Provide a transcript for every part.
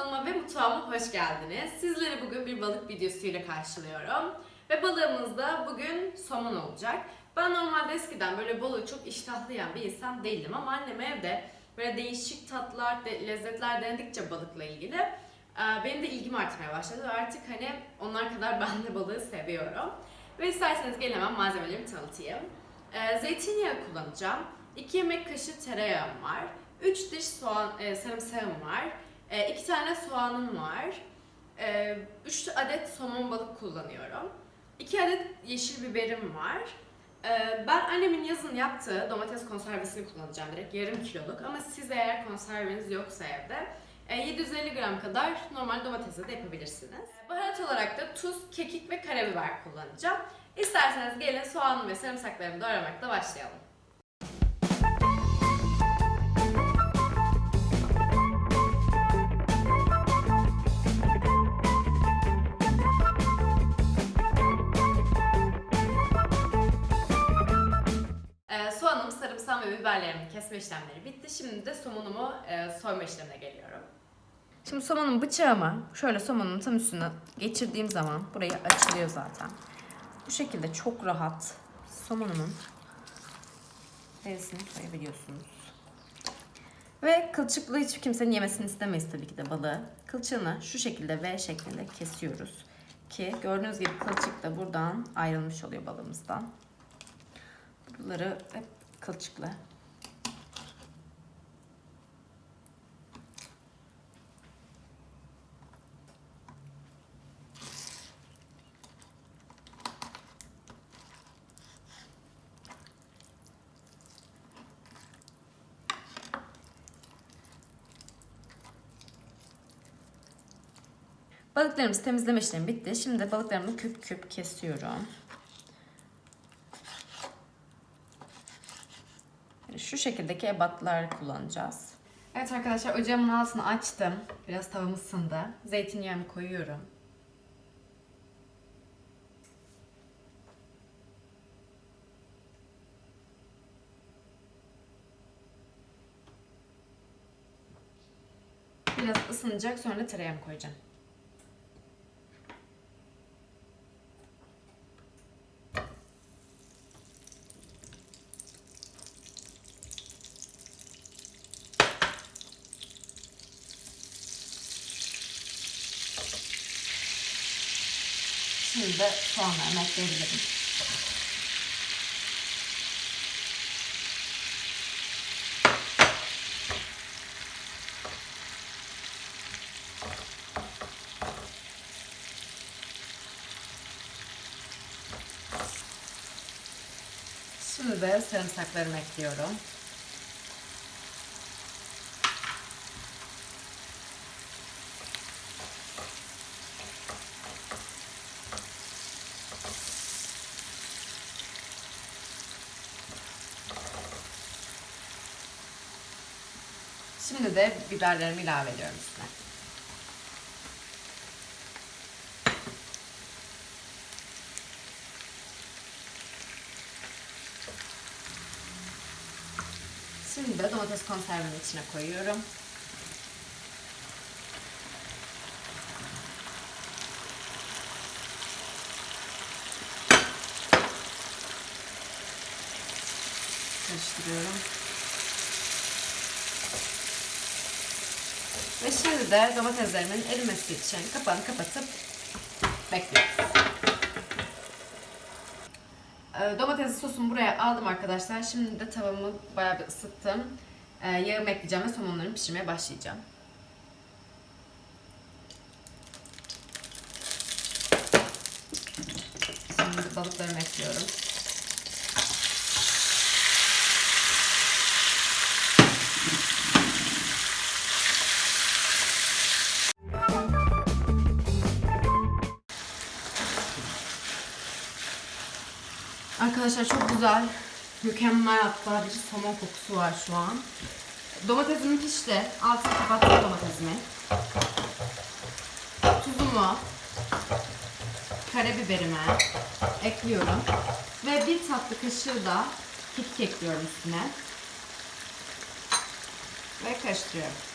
kanalıma ve mutfağıma hoş geldiniz. Sizleri bugün bir balık videosuyla karşılıyorum. Ve balığımız da bugün somon olacak. Ben normalde eskiden böyle balığı çok iştahlayan bir insan değildim ama annem evde böyle değişik tatlar, lezzetler denedikçe balıkla ilgili e, benim de ilgim artmaya başladı. Ve artık hani onlar kadar ben de balığı seviyorum. Ve isterseniz gelin hemen malzemelerimi tanıtayım. E, zeytinyağı kullanacağım. 2 yemek kaşığı tereyağım var. 3 diş soğan, e, sarımsağım var. 2 tane soğanım var. 3 adet somon balık kullanıyorum. 2 adet yeşil biberim var. E, ben annemin yazın yaptığı domates konservesini kullanacağım direkt yarım kiloluk. Ama siz eğer konserveniz yoksa evde e, 750 gram kadar normal domatesle de yapabilirsiniz. Baharat olarak da tuz, kekik ve karabiber kullanacağım. İsterseniz gelin soğanlı ve sarımsaklarımı doğramakla başlayalım. Sarımsağım ve biberlerimi kesme işlemleri bitti. Şimdi de somonumu e, soyma işlemine geliyorum. Şimdi somonun bıçağımı şöyle somonun tam üstüne geçirdiğim zaman burayı açılıyor zaten. Bu şekilde çok rahat somonumun derisini soyabiliyorsunuz. Ve kılçıklı hiç kimsenin yemesini istemeyiz tabii ki de balığı. Kılçığını şu şekilde V şeklinde kesiyoruz. Ki gördüğünüz gibi kılçık da buradan ayrılmış oluyor balığımızdan. Buraları hep kılçıklı. Balıklarımız temizleme işlemi bitti. Şimdi balıklarımı küp küp kesiyorum. Şu şekildeki ebatlar kullanacağız. Evet arkadaşlar ocağımın altını açtım. Biraz tavam ısındı. Zeytinyağımı koyuyorum. Biraz ısınacak sonra tereyağımı koyacağım. Şimdi de soğanlarımı ekleyebilirim. Şimdi de sarımsaklarımı ekliyorum. Şimdi de biberlerimi ilave ediyorum üstüne. Şimdi de domates konservenin içine koyuyorum. Karıştırıyorum. Ve şimdi de domateslerimin erimesi için kapağını kapatıp bekliyoruz. Ee, Domates sosumu buraya aldım arkadaşlar. Şimdi de tavamı bayağı bir ısıttım. Ee, Yağımı ekleyeceğim ve somonlarımı pişirmeye başlayacağım. Şimdi balıklarımı ekliyorum. Arkadaşlar çok güzel, mükemmel hatta bir somon kokusu var şu an. Domatesim pişti. Altını kapattım domatesimi. Tuzumu, karabiberimi ekliyorum. Ve bir tatlı kaşığı da kekik ekliyorum üstüne. Ve karıştırıyorum.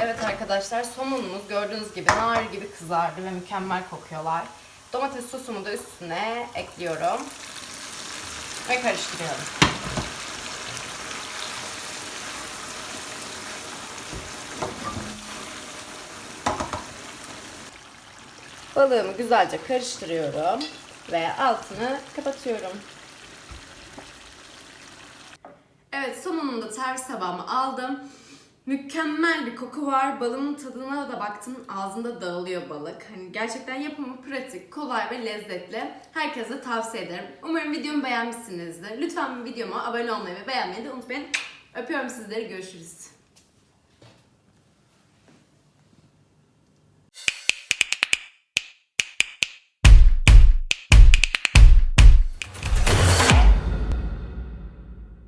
Evet arkadaşlar somonumuz gördüğünüz gibi nar gibi kızardı ve mükemmel kokuyorlar. Domates sosumu da üstüne ekliyorum. Ve karıştırıyorum. Balığımı güzelce karıştırıyorum ve altını kapatıyorum. Evet somonumu da servis tabağıma aldım. Mükemmel bir koku var. Balığın tadına da baktım. Ağzımda dağılıyor balık. Hani gerçekten yapımı pratik, kolay ve lezzetli. Herkese tavsiye ederim. Umarım videomu beğenmişsinizdir. Lütfen videoma abone olmayı ve beğenmeyi de unutmayın. Öpüyorum sizleri. Görüşürüz.